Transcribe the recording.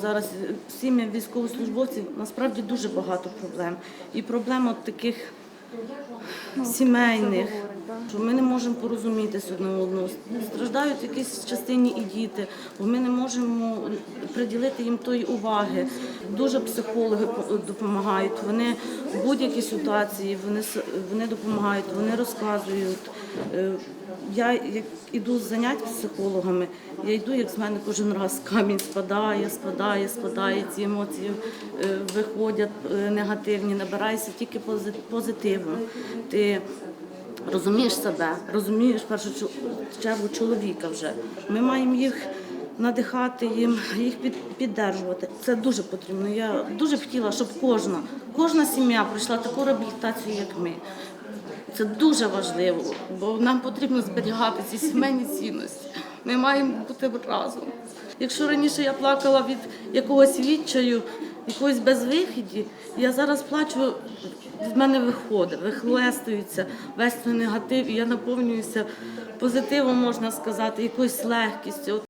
Зараз всім військовослужбовців насправді дуже багато проблем. І проблем от таких сімейних, що ми не можемо порозумітися одне одного. Страждають в якійсь частині і діти, бо ми не можемо приділити їм тої уваги. Дуже психологи допомагають. Вони в будь-якій ситуації вони, вони допомагають, вони розказують. Е, Я як іду з занять з психологами, я йду, як з мене кожен раз камінь спадає, спадає, спадає, ці емоції е, виходять е, негативні, набираєшся тільки пози- позитиву. Ти розумієш себе, розумієш першу чергу чоловіка вже. Ми маємо їх надихати їм, їх під, піддержувати. Це дуже потрібно. Я дуже б хотіла, щоб кожна, кожна сім'я пройшла таку реабілітацію, як ми. Це дуже важливо, бо нам потрібно зберігати ці сімейні цінності. Ми маємо бути разом. Якщо раніше я плакала від якогось відчаю, якогось безвихіді, я зараз плачу, в мене виходить, вихлестується весь цей негатив, і я наповнююся позитивом, можна сказати, якоюсь легкістю.